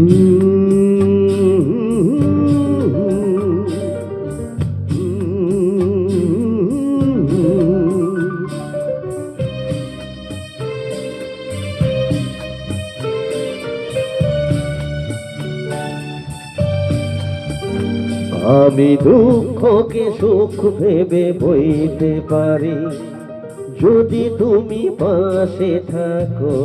আমি দুঃখকে সুখ ভেবে বইতে পারি। যদি তুমি পাশে থাকো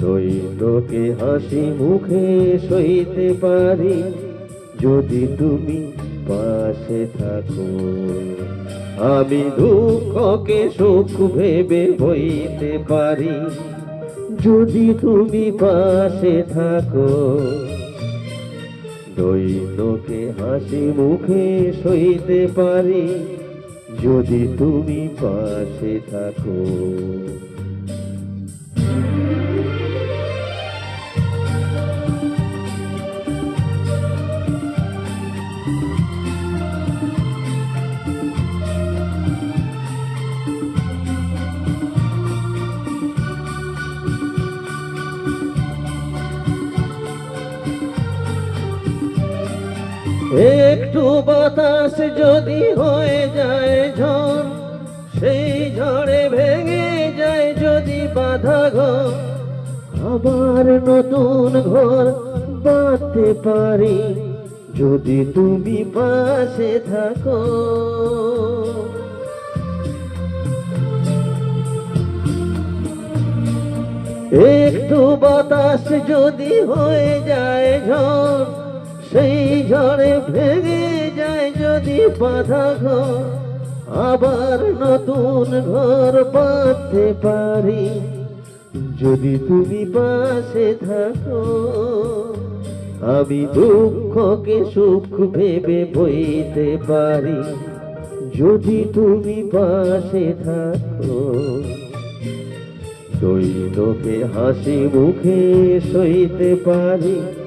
দৈনকে হাসি মুখে সইতে পারি। যদি তুমি পাশে থাকো, আমি দুঃখকে সুখ ভেবে বইতে পারি। যদি তুমি পাশে থাকো দৈনকে হাসি মুখে সইতে পারি। যদি তুমি পাশে থাকো একটু বাতাস যদি হয়ে যায় ঝড়, সেই ঝড়ে ভেঙে যায় যদি বাধা ঘর। আবার নতুন ঘর বাঁধতে পারি যদি তুমি পাশে থাকো। একটু বাতাস যদি হয়ে যায় ঝড় সেই ঝড়ে ভেঙে যায় যদি বাধা ঘর, আবার নতুন ঘর বাঁধতে পারি। যদি তুমি পাশে থাকো, আমি দুঃখকে সুখ ভেবে বইতে পারি। যদি তুমি পাশে থাকো, দৈনকে হাসি মুখে সইতে পারি।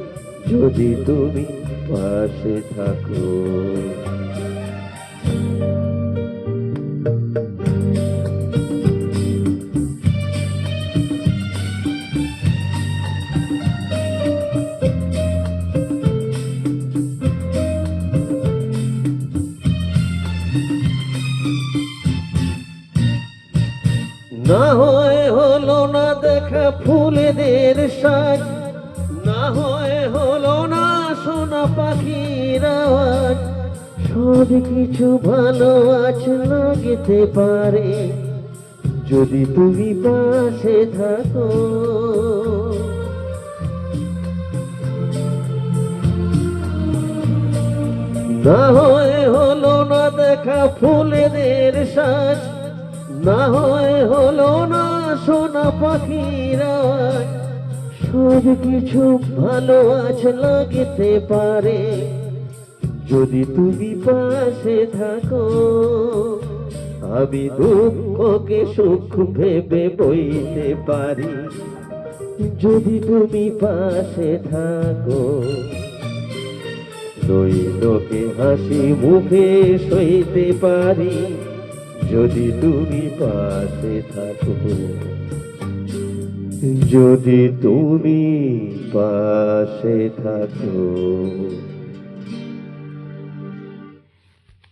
যদি তুমি পাশে থাকো। না হয় হলো না দেখা ফুলেদের সাজ না হয় সোনা পাখির আওয়াজ। সব কিছু ভালো আজ লাগতে পারে। যদি তুমি পাশে থাকো। না হয় হলো না দেখা ফুলেদের সাজ। না হয় হলো না সোনা পাখির সব কিছু ভালো আজ লাগতে পারে। যদি তুমি পাশে থাকো, আমি দুঃখকে সুখ ভেবে বইতে পারি। যদি তুমি পাশে থাকো দৈনকে হাসি মুখে সইতে পারি। যদি তুমি পাশে থাকো যদি তুমি পাশে থাকো